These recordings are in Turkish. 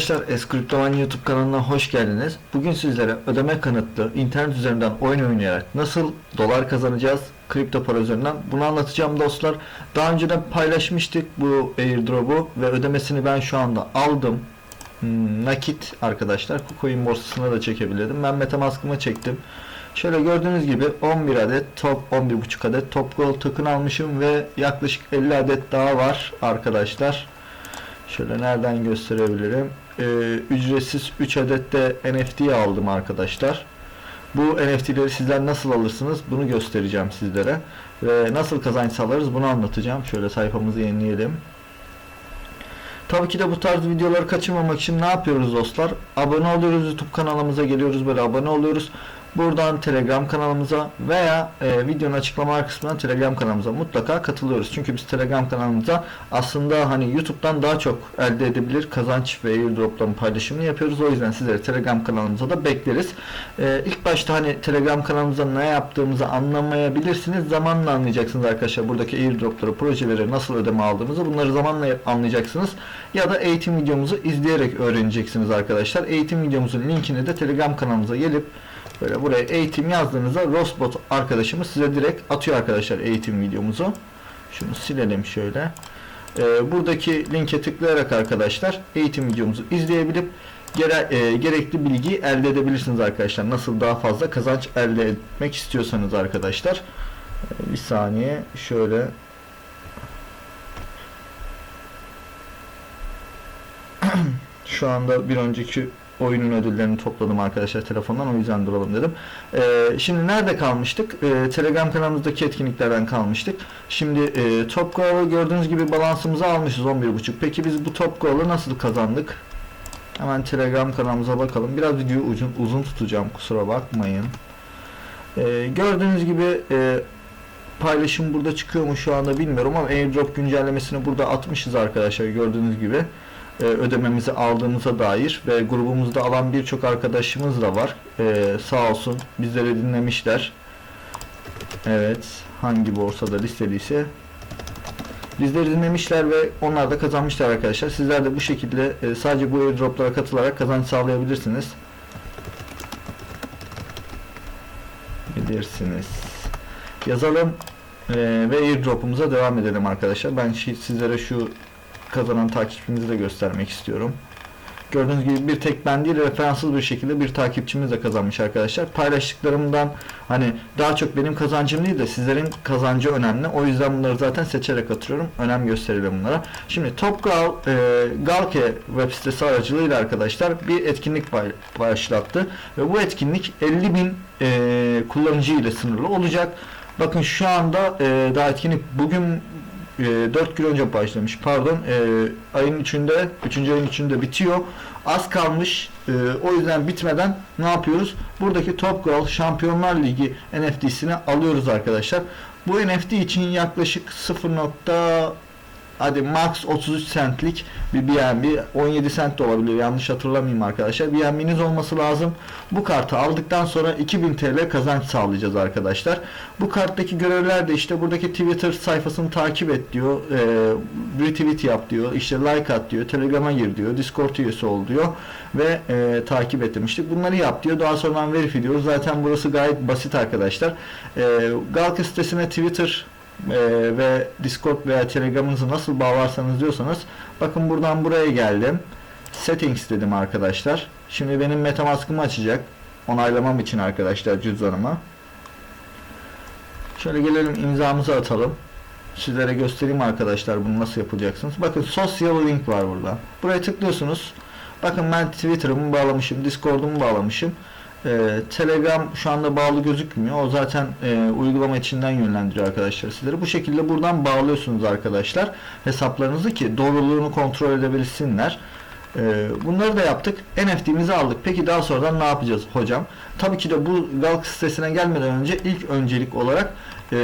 arkadaşlar, Eskriptoman YouTube kanalına hoş geldiniz. Bugün sizlere ödeme kanıtlı internet üzerinden oyun oynayarak nasıl dolar kazanacağız kripto para üzerinden bunu anlatacağım dostlar. Daha önceden paylaşmıştık bu airdrop'u ve ödemesini ben şu anda aldım. Hmm, nakit arkadaşlar. Coin borsasına da çekebilirdim. Ben Metamask'ıma çektim. Şöyle gördüğünüz gibi 11 adet top 11.5 adet top gold token almışım ve yaklaşık 50 adet daha var arkadaşlar. Şöyle nereden gösterebilirim? Ee, ücretsiz 3 adet de NFT aldım arkadaşlar. Bu NFT'leri sizler nasıl alırsınız bunu göstereceğim sizlere. Ve nasıl kazanç sağlarız bunu anlatacağım. Şöyle sayfamızı yenileyelim. Tabii ki de bu tarz videoları kaçırmamak için ne yapıyoruz dostlar? Abone oluyoruz YouTube kanalımıza geliyoruz böyle abone oluyoruz. Buradan Telegram kanalımıza veya e, videonun açıklama kısmından Telegram kanalımıza mutlaka katılıyoruz. Çünkü biz Telegram kanalımıza aslında hani YouTube'dan daha çok elde edebilir kazanç ve airdropların paylaşımını yapıyoruz. O yüzden sizleri Telegram kanalımıza da bekleriz. E, ilk başta hani Telegram kanalımıza ne yaptığımızı anlamayabilirsiniz. Zamanla anlayacaksınız arkadaşlar. Buradaki airdropları, projeleri nasıl ödeme aldığımızı bunları zamanla anlayacaksınız. Ya da eğitim videomuzu izleyerek öğreneceksiniz arkadaşlar. Eğitim videomuzun linkini de Telegram kanalımıza gelip Böyle buraya eğitim yazdığınızda Rosbot arkadaşımız size direkt atıyor arkadaşlar eğitim videomuzu. Şunu silelim şöyle. Ee, buradaki linke tıklayarak arkadaşlar eğitim videomuzu izleyebilip gere, e, gerekli bilgiyi elde edebilirsiniz arkadaşlar. Nasıl daha fazla kazanç elde etmek istiyorsanız arkadaşlar. Ee, bir saniye şöyle şu anda bir önceki oyunun ödüllerini topladım arkadaşlar telefondan o yüzden duralım dedim. Ee, şimdi nerede kalmıştık? Ee, Telegram kanalımızdaki etkinliklerden kalmıştık. Şimdi e, Top Goal'ı gördüğünüz gibi balansımızı almışız 11.5. Peki biz bu Top Goal'ı nasıl kazandık? Hemen Telegram kanalımıza bakalım. Biraz videoyu uzun, uzun tutacağım kusura bakmayın. Ee, gördüğünüz gibi e, paylaşım burada çıkıyor mu şu anda bilmiyorum ama airdrop güncellemesini burada atmışız arkadaşlar gördüğünüz gibi e, ödememizi aldığımıza dair ve grubumuzda alan birçok arkadaşımız da var. E, sağ olsun bizleri dinlemişler. Evet hangi borsada listeliyse bizleri dinlemişler ve onlar da kazanmışlar arkadaşlar. Sizler de bu şekilde e, sadece bu airdroplara katılarak kazanç sağlayabilirsiniz. Bilirsiniz. Yazalım e, ve airdrop'umuza devam edelim arkadaşlar. Ben sizlere şu kazanan takipçimizi de göstermek istiyorum. Gördüğünüz gibi bir tek ben değil referanssız bir şekilde bir takipçimiz de kazanmış arkadaşlar. Paylaştıklarımdan hani daha çok benim kazancım değil de sizlerin kazancı önemli. O yüzden bunları zaten seçerek atıyorum. Önem gösterelim bunlara. Şimdi Topgal e, Galke web sitesi aracılığıyla arkadaşlar bir etkinlik başlattı. Ve bu etkinlik 50 bin e, kullanıcı ile sınırlı olacak. Bakın şu anda e, daha etkinlik bugün e, 4 gün önce başlamış pardon e, ayın 3'ünde 3. ayın 3'ünde bitiyor az kalmış e, o yüzden bitmeden ne yapıyoruz buradaki Top Goal Şampiyonlar Ligi NFT'sini alıyoruz arkadaşlar bu NFT için yaklaşık 0. hadi max 33 centlik bir BNB 17 cent de olabilir yanlış hatırlamayayım arkadaşlar. BNB'niz olması lazım. Bu kartı aldıktan sonra 2000 TL kazanç sağlayacağız arkadaşlar. Bu karttaki görevler de işte buradaki Twitter sayfasını takip et diyor e, retweet yap diyor işte like at diyor Telegram'a gir diyor Discord üyesi ol diyor ve e, takip et demiştik. Bunları yap diyor. Daha sonra verify diyoruz zaten burası gayet basit arkadaşlar. E, Galka sitesine Twitter e, ve Discord veya Telegram'ınızı nasıl bağlarsanız diyorsanız bakın buradan buraya geldim. Settings dedim arkadaşlar. Şimdi benim Metamask'ımı açacak. Onaylamam için arkadaşlar cüzdanıma. Şöyle gelelim imzamızı atalım. Sizlere göstereyim arkadaşlar bunu nasıl yapacaksınız. Bakın social link var burada. Buraya tıklıyorsunuz. Bakın ben Twitter'ımı bağlamışım, Discord'umu bağlamışım. Ee, Telegram şu anda bağlı gözükmüyor. O zaten e, uygulama içinden yönlendiriyor arkadaşlar sizleri. Bu şekilde buradan bağlıyorsunuz arkadaşlar hesaplarınızı ki doğruluğunu kontrol edebilsinler. Ee, bunları da yaptık. NFT'mizi aldık. Peki daha sonradan ne yapacağız hocam? Tabii ki de bu Galk sitesine gelmeden önce ilk öncelik olarak e,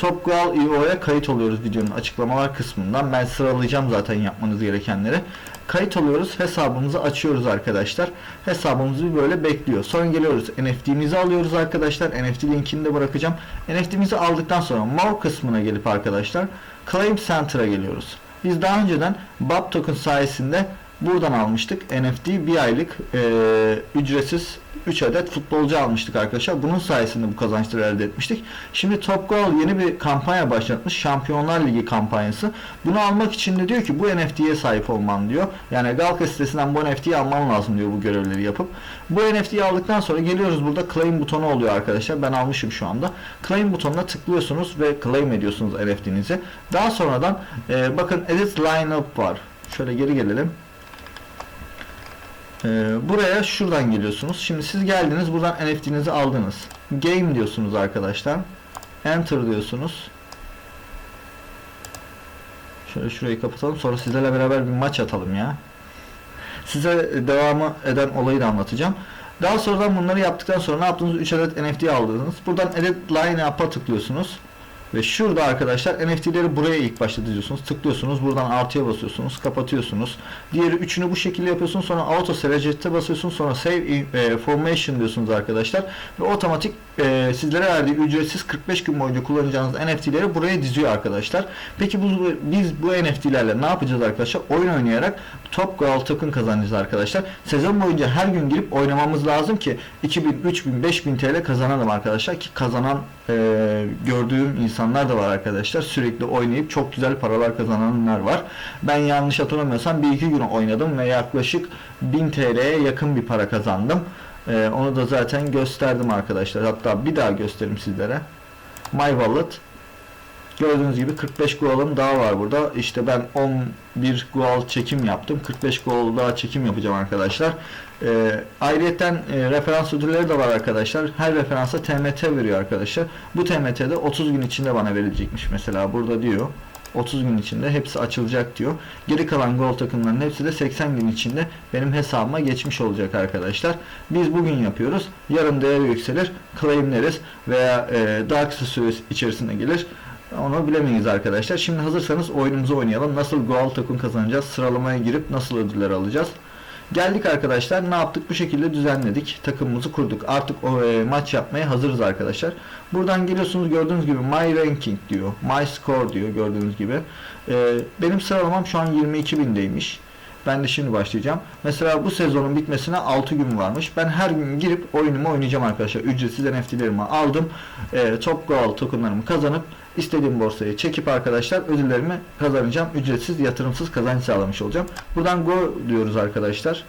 TopGal IO'ya kayıt oluyoruz videonun açıklamalar kısmından. Ben sıralayacağım zaten yapmanız gerekenleri. Kayıt oluyoruz. Hesabımızı açıyoruz arkadaşlar. Hesabımız bir böyle bekliyor. Sonra geliyoruz. NFT'mizi alıyoruz arkadaşlar. NFT linkini de bırakacağım. NFT'mizi aldıktan sonra More kısmına gelip arkadaşlar Claim Center'a geliyoruz. Biz daha önceden BAP token sayesinde Buradan almıştık. NFT bir aylık e, ücretsiz 3 adet futbolcu almıştık arkadaşlar. Bunun sayesinde bu kazançları elde etmiştik. Şimdi Top Goal yeni bir kampanya başlatmış. Şampiyonlar Ligi kampanyası. Bunu almak için de diyor ki bu NFT'ye sahip olman diyor. Yani Galka sitesinden bu NFT'yi alman lazım diyor bu görevleri yapıp. Bu NFT'yi aldıktan sonra geliyoruz burada claim butonu oluyor arkadaşlar. Ben almışım şu anda. Claim butonuna tıklıyorsunuz ve claim ediyorsunuz NFT'nizi. Daha sonradan e, bakın edit lineup var. Şöyle geri gelelim. Ee, buraya şuradan geliyorsunuz. Şimdi siz geldiniz buradan NFT'nizi aldınız. Game diyorsunuz arkadaşlar. Enter diyorsunuz. Şöyle şurayı kapatalım. Sonra sizlerle beraber bir maç atalım ya. Size devamı eden olayı da anlatacağım. Daha sonradan bunları yaptıktan sonra ne yaptınız? 3 adet NFT aldınız. Buradan Edit Line Up'a tıklıyorsunuz. Ve şurada arkadaşlar NFT'leri buraya ilk başta diziyorsunuz. Tıklıyorsunuz. Buradan artıya basıyorsunuz. Kapatıyorsunuz. Diğeri üçünü bu şekilde yapıyorsunuz. Sonra Auto Select'e basıyorsunuz. Sonra Save in- e, diyorsunuz arkadaşlar. Ve otomatik e, sizlere verdiği ücretsiz 45 gün boyunca kullanacağınız NFT'leri buraya diziyor arkadaşlar. Peki bu, biz bu NFT'lerle ne yapacağız arkadaşlar? Oyun oynayarak Top Goal Token kazanacağız arkadaşlar. Sezon boyunca her gün girip oynamamız lazım ki 2000, 3000, 5000 TL kazanalım arkadaşlar ki kazanan e, gördüğüm insanlar da var arkadaşlar. Sürekli oynayıp çok güzel paralar kazananlar var. Ben yanlış hatırlamıyorsam bir iki gün oynadım ve yaklaşık 1000 TL'ye yakın bir para kazandım. E, onu da zaten gösterdim arkadaşlar. Hatta bir daha göstereyim sizlere. My Wallet Gördüğünüz gibi 45 goal'ım daha var burada. İşte ben 11 goal çekim yaptım. 45 goal daha çekim yapacağım arkadaşlar. Ee, ayrıyeten e, referans ödülleri de var arkadaşlar. Her referansa TMT veriyor arkadaşlar. Bu TMT de 30 gün içinde bana verilecekmiş mesela burada diyor. 30 gün içinde hepsi açılacak diyor. Geri kalan gol takımların hepsi de 80 gün içinde benim hesabıma geçmiş olacak arkadaşlar. Biz bugün yapıyoruz. Yarın değeri yükselir. Claimleriz veya e, daha kısa süre içerisinde gelir. Onu bilemeyiz arkadaşlar. Şimdi hazırsanız oyunumuzu oynayalım. Nasıl Goal Token kazanacağız? Sıralamaya girip nasıl ödüller alacağız? Geldik arkadaşlar. Ne yaptık? Bu şekilde düzenledik. Takımımızı kurduk. Artık o e, maç yapmaya hazırız arkadaşlar. Buradan geliyorsunuz gördüğünüz gibi My Ranking diyor. My Score diyor gördüğünüz gibi. E, benim sıralamam şu an 22.000'deymiş. Ben de şimdi başlayacağım. Mesela bu sezonun bitmesine 6 gün varmış. Ben her gün girip oyunumu oynayacağım arkadaşlar. Ücretsiz NFT'lerimi aldım. E, top Goal tokenlarımı kazanıp istediğim borsayı çekip arkadaşlar ödüllerimi kazanacağım. Ücretsiz, yatırımsız kazanç sağlamış olacağım. Buradan go diyoruz arkadaşlar.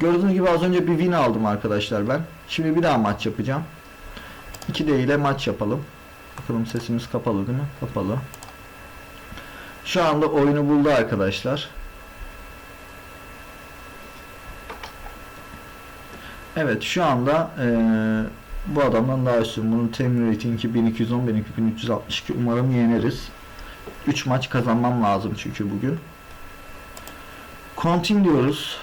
Gördüğünüz gibi az önce bir win aldım arkadaşlar ben. Şimdi bir daha maç yapacağım. 2D ile maç yapalım. Bakalım sesimiz kapalı değil mi? Kapalı. Şu anda oyunu buldu arkadaşlar. Evet şu anda eee, bu adamdan daha üstün. Bunun temin ratingi 1210 1362 umarım yeneriz. 3 maç kazanmam lazım çünkü bugün. Continue diyoruz.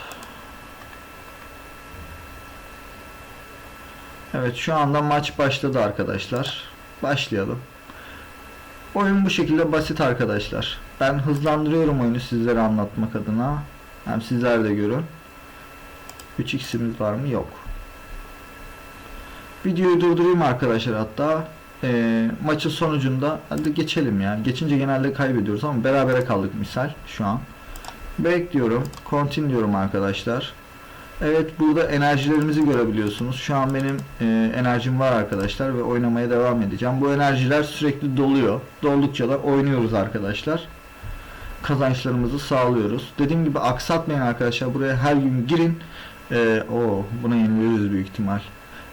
Evet şu anda maç başladı arkadaşlar. Başlayalım. Oyun bu şekilde basit arkadaşlar. Ben hızlandırıyorum oyunu sizlere anlatmak adına. Hem sizler de görün. 3x'imiz var mı? Yok. Videoyu durdurayım arkadaşlar hatta. Ee, maçın sonucunda hadi geçelim ya. Geçince genelde kaybediyoruz ama berabere kaldık misal şu an. Bekliyorum. Continue diyorum arkadaşlar. Evet burada enerjilerimizi görebiliyorsunuz. Şu an benim e, enerjim var arkadaşlar ve oynamaya devam edeceğim. Bu enerjiler sürekli doluyor. Doldukça da oynuyoruz arkadaşlar. Kazançlarımızı sağlıyoruz. Dediğim gibi aksatmayın arkadaşlar. Buraya her gün girin. E, o buna yeniliriz büyük ihtimal.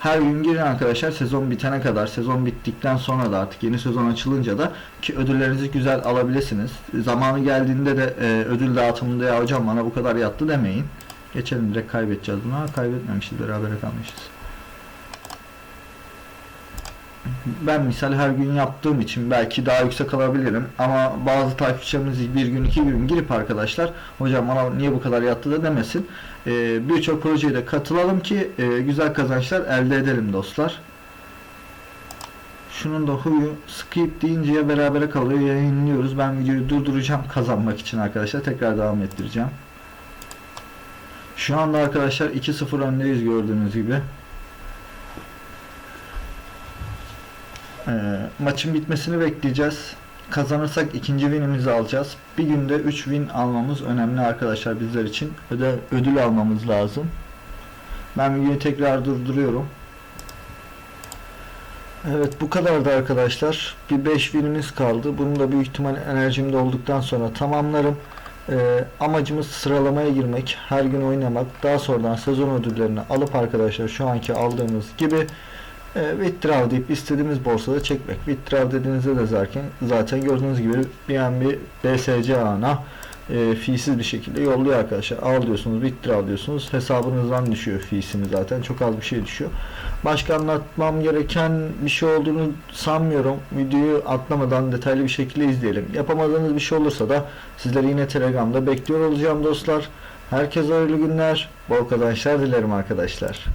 Her gün girin arkadaşlar sezon bitene kadar, sezon bittikten sonra da artık yeni sezon açılınca da ki ödüllerinizi güzel alabilirsiniz. Zamanı geldiğinde de e, ödül dağıtımında ya hocam bana bu kadar yattı demeyin. Geçelim direkt kaybedeceğiz bunu. Ha, kaybetmemişiz berabere kalmışız. Ben misal her gün yaptığım için belki daha yüksek alabilirim ama bazı takipçilerimiz bir gün iki gün girip arkadaşlar hocam bana niye bu kadar yattı da demesin. Ee, Birçok projeye de katılalım ki e, güzel kazançlar elde edelim dostlar. Şunun da huyu skip deyinceye berabere kalıyor yayınlıyoruz. Ben videoyu durduracağım kazanmak için arkadaşlar. Tekrar devam ettireceğim. Şu anda arkadaşlar 2-0 öndeyiz gördüğünüz gibi. Ee, maçın bitmesini bekleyeceğiz. Kazanırsak ikinci winimizi alacağız. Bir günde 3 win almamız önemli arkadaşlar bizler için. Öde, ödül almamız lazım. Ben videoyu tekrar durduruyorum. Evet bu kadardı arkadaşlar. Bir 5 winimiz kaldı. Bunu da büyük ihtimal enerjimde olduktan sonra tamamlarım. Ee, amacımız sıralamaya girmek, her gün oynamak, daha sonradan sezon ödüllerini alıp arkadaşlar şu anki aldığımız gibi e, withdraw deyip istediğimiz borsada çekmek. Withdraw dediğinizde de zaten zaten gördüğünüz gibi BNB BSC ağına e, fiisiz bir şekilde yolluyor arkadaşlar. Al diyorsunuz, withdraw diyorsunuz. Hesabınızdan düşüyor fiisini zaten. Çok az bir şey düşüyor. Başka anlatmam gereken bir şey olduğunu sanmıyorum. Videoyu atlamadan detaylı bir şekilde izleyelim. Yapamadığınız bir şey olursa da sizleri yine Telegram'da bekliyor olacağım dostlar. Herkese hayırlı günler, bol kazançlar dilerim arkadaşlar.